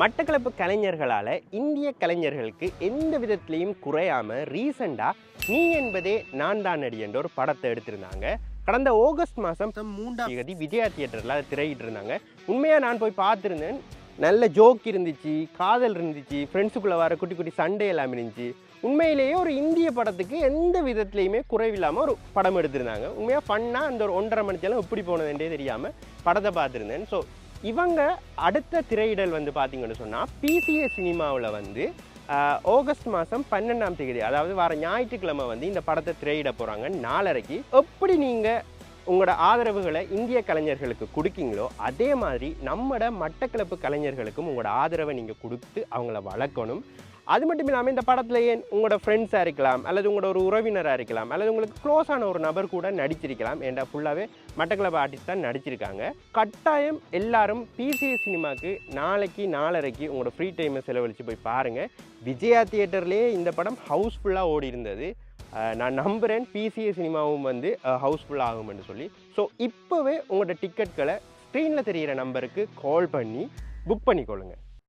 மட்டக்களப்பு கலைஞர்களால் இந்திய கலைஞர்களுக்கு எந்த விதத்திலையும் குறையாம ரீசெண்டாக நீ என்பதே நான் தான் அடி என்ற ஒரு படத்தை எடுத்திருந்தாங்க. கடந்த ஆகஸ்ட் மாதம் மூன்றாம் தேதி விஜயா தியேட்டரில் அதை திரையிட்டு இருந்தாங்க உண்மையாக நான் போய் பார்த்துருந்தேன். நல்ல ஜோக் இருந்துச்சு காதல் இருந்துச்சு ஃப்ரெண்ட்ஸுக்குள்ளே வர குட்டி குட்டி சண்டே எல்லாம் இருந்துச்சு. உண்மையிலேயே ஒரு இந்திய படத்துக்கு எந்த விதத்துலையுமே குறைவில்லாமல் ஒரு படம் எடுத்திருந்தாங்க. உண்மையாக ஃபன்னாக அந்த ஒரு ஒன்றரை மணித்தெல்லாம் எப்படி போனதுன்றே தெரியாமல் படத்தை பார்த்துருந்தேன். ஸோ இவங்க அடுத்த திரையிடல் வந்து பார்த்தீங்கன்னு சொன்னால் பிசிஏ சினிமாவில் வந்து ஆகஸ்ட் மாதம் பன்னெண்டாம் தேதி அதாவது வர ஞாயிற்றுக்கிழமை வந்து இந்த படத்தை திரையிட போகிறாங்க நாலரைக்கு எப்படி நீங்கள் உங்களோட ஆதரவுகளை இந்திய கலைஞர்களுக்கு கொடுக்கீங்களோ அதே மாதிரி நம்மட மட்டக்களப்பு கலைஞர்களுக்கும் உங்களோட ஆதரவை நீங்கள் கொடுத்து அவங்கள வளர்க்கணும். அது மட்டும் இல்லாமல் இந்த படத்தில் ஏன் உங்களோட ஃப்ரெண்ட்ஸாக இருக்கலாம் அல்லது உங்களோட ஒரு உறவினராக இருக்கலாம் அல்லது உங்களுக்கு க்ளோஸான ஒரு நபர் கூட நடிச்சிருக்கலாம். ஏன்டா ஃபுல்லாகவே மட்டக்களப்பு ஆர்டிஸ்ட் தான் நடிச்சிருக்காங்க. கட்டாயம் எல்லாரும் பிசிஏ சினிமாவுக்கு நாளைக்கு நாலரைக்கு உங்களோட ஃப்ரீ டைமை செலவழித்து போய் பாருங்கள் விஜயா தியேட்டர்லேயே இந்த படம் ஹவுஸ்ஃபுல்லாக ஓடி இருந்தது நான் நம்புகிறேன் பிசிஏ சினிமாவும் வந்து ஹவுஸ்ஃபுல் ஆகும்னு சொல்லி. ஸோ இப்போவே உங்களோட டிக்கெட்களை ஸ்க்ரீனில் தெரிகிற நம்பருக்கு கால் பண்ணி புக் பண்ணிக்கொள்ளுங்கள்